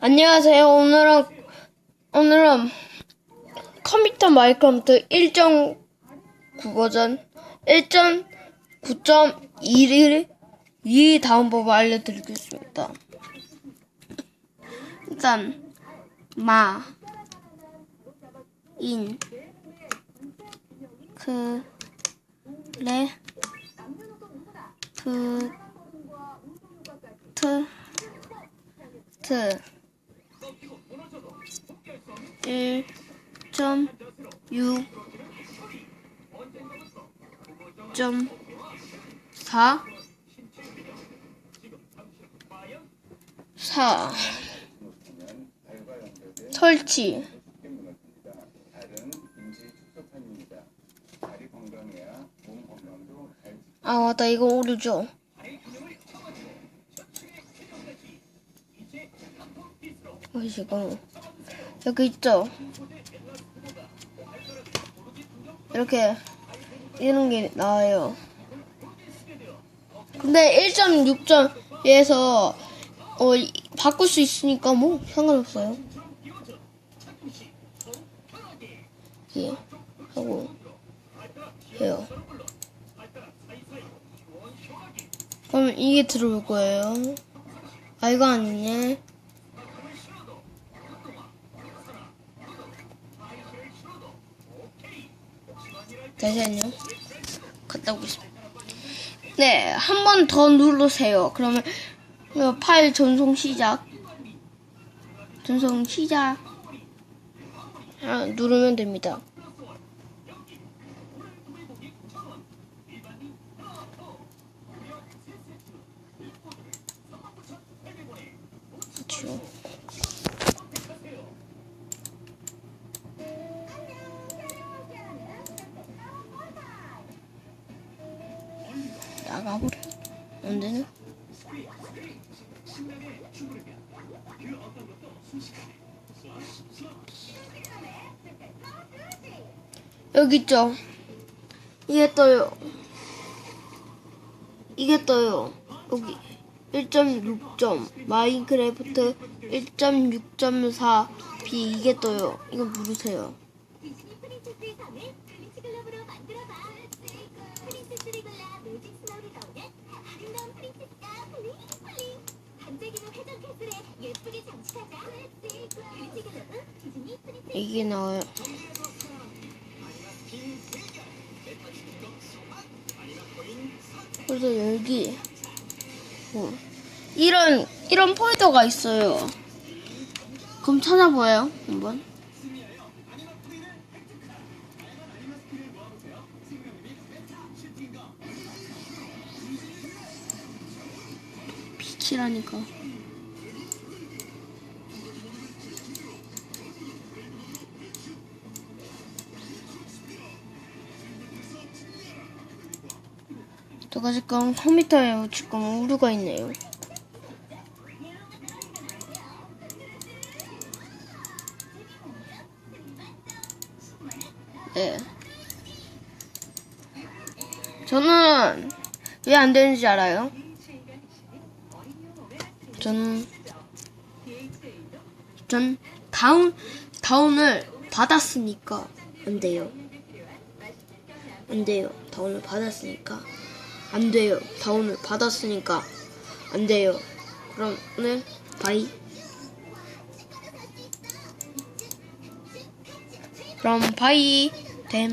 안녕하세요. 오늘은 오늘은 컴퓨터 마이크로프트 1.9 버전 1.9.1을 이 다음 법을 알려드리겠습니다. 일단 마, 인, 그, 레, 그, 트, 트, 1.6점4 4 설치 아 맞다. 이거 오류죠. 어 지금 여기 있죠? 이렇게 이런 게 나와요. 근데 1.6점에서 어, 이- 바꿀 수 있으니까 뭐 상관없어요. 예 하고 해요. 그럼 이게 들어올 거예요. 아 이거 아니네 잠시만요. 갔다 오겠습니다. 네, 한 번 더 누르세요. 그러면 이 파일 전송 시작. 전송 시작. 아, 누르면 됩니다. 나가버려. 안 되네. 여기 있죠? 이게 떠요. 이게 떠요. 여기 1.6점 마인크래프트 1.6.4 B 이게 떠요. 이거 누르세요. 프린세스의 섬을 프린스 글러브로 만들어봐. 프린세스 리글라 매직 스노우를 넣으면 아름다운 프린세스가 블링블링. 반짝이는 회전 캔슬에 예쁘게 장식하자. 프린스 글러브 디즈니 프린세스 이게 나와요. 그래서 여기 어, 이런 이런 폴더가 있어요. 그럼 찾아봐요 한번. 빛이라니까. 제가 지금 컴퓨터에 지금 오류가 있네요. 네. 저는 왜 안 되는지 알아요? 저는 전 다운 다운을 받았으니까 안 돼요. 안 돼요. 다운을 받았으니까 안 돼요. 다운을 받았으니까 안 돼요. 그러면 바이. 그럼 바이 됨.